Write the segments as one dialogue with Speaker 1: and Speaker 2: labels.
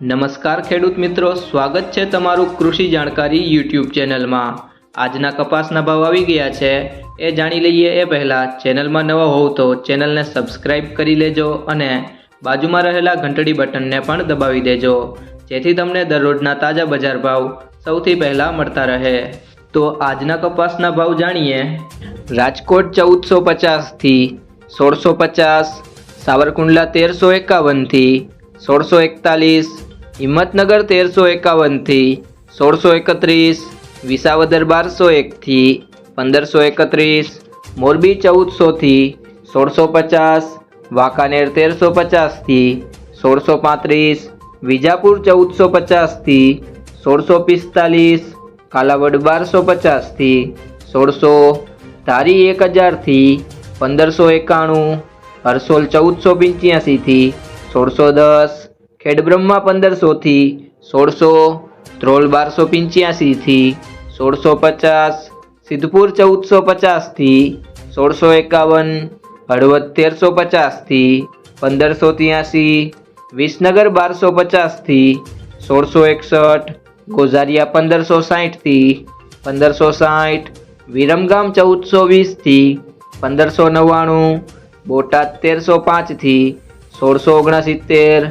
Speaker 1: નમસ્કાર ખેડૂત મિત્રો, સ્વાગત છે તમારું કૃષિ જાણકારી યુટ્યુબ ચેનલમાં. આજના કપાસના ભાવ આવી ગયા છે. એ જાણી લઈએ એ પહેલાં, ચેનલમાં નવા હોવ તો ચેનલને સબસ્ક્રાઇબ કરી લેજો અને બાજુમાં રહેલા ઘંટડી બટનને પણ દબાવી દેજો. જેથી તમને દરરોજના તાજા બજાર ભાવ સૌથી પહેલાં મળતા રહે. તો આજના કપાસના ભાવ જાણીએ. રાજકોટ ચૌદસો પચાસથી સોળસો પચાસ, સાવરકુંડલા તેરસો એકાવનથી સોળસો એકતાલીસ હિંમતનગર તેરસો એકાવનથી સોળસો એકત્રીસ, વિસાવદર બારસો એકથી પંદરસો એકત્રીસ, મોરબી ચૌદસોથી સોળસો પચાસ, વાંકાનેર તેરસો પચાસથી સોળસો પાંત્રીસ, વિજાપુર ચૌદસો પચાસથી સોળસો પિસ્તાલીસ, કાલાવડ બારસો પચાસથી સોળસો, ધારી એક હજારથી પંદરસો એકાણું, હરસોલ ચૌદસો પંચ્યાસીથી સોળસો દસ ખેડબ્રહ્મા પંદરસોથી સોળસો ધ્રોલ બારસો પંચ્યાસીથી સોળસો પચાસ, સિદ્ધપુર ચૌદસો પચાસથી સોળસો એકાવન, હળવદ તેરસો પચાસથી પંદરસો ત્યાસી, વિસનગર બારસો પચાસથી સોળસો એકસઠ, ગોઝારિયા પંદરસો સાઠથી પંદરસો સાઠ વિરમગામ ચૌદસો વીસથી પંદરસો નવ્વાણું, બોટાદ તેરસો પાંચથી સોળસો ઓગણસિત્તેર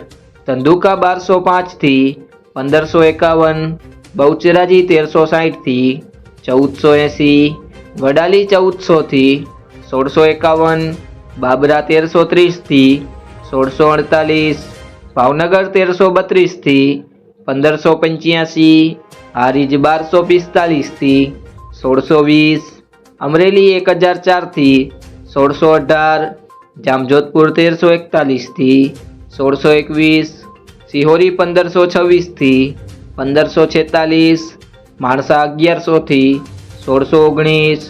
Speaker 1: ધંધુકા બારસો પાંચથી પંદરસો એકાવન બહુચરાજી તેરસો સાઠથી ચૌદસો એંસી વડાલી ચૌદસોથી સોળસો એકાવન બાબરા તેરસો ત્રીસથી સોળસો અડતાલીસ ભાવનગર તેરસો બત્રીસથી પંદરસો પંચ્યાસી હારીજ બારસો પિસ્તાલીસથી સોળસો વીસ અમરેલી એક હજાર ચારથી સોળસો અઢાર જામજોધપુર તેરસો એકતાલીસથી સોળસો એકવીસ સિહોરી પંદરસો છવ્વીસથી પંદરસો છેતાલીસ, માણસા અગિયારસોથી સોળસો ઓગણીસ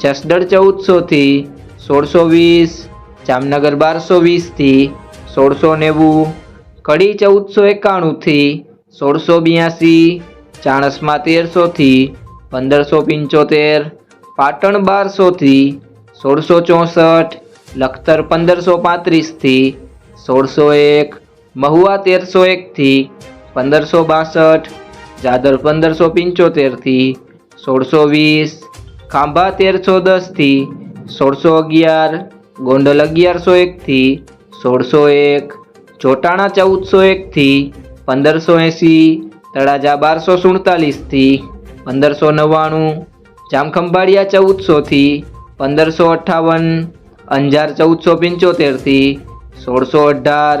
Speaker 1: જસદળ ચૌદસોથી સોળસો વીસ, જામનગર બારસો વીસથી સોળસો નેવું, કડી ચૌદસો એકાણુંથી સોળસો બ્યાસી, ચાણસમાં તેરસોથી પંદરસો પંચોતેર, પાટણ બારસોથી સોળસો ચોસઠ, લખતર પંદરસો પાંત્રીસથી સોળસો એક મહુવા તેરસો એકથી પંદરસો બાસઠ જાદર પંદરસો પંચોતેરથી સોળસો વીસ, ખાંભા તેરસો દસથી સોળસો અગિયાર, ગોંડલ અગિયારસો એકથી સોળસો એક, ચોટાણા ચૌદસો એકથી પંદરસો એંસી, તળાજા બારસો સુડતાલીસથી પંદરસો નવ્વાણું, જામખંભાળિયા ચૌદસોથી પંદરસો અઠ્ઠાવન, અંજાર ચૌદસો પંચોતેરથી સોળસો અઢાર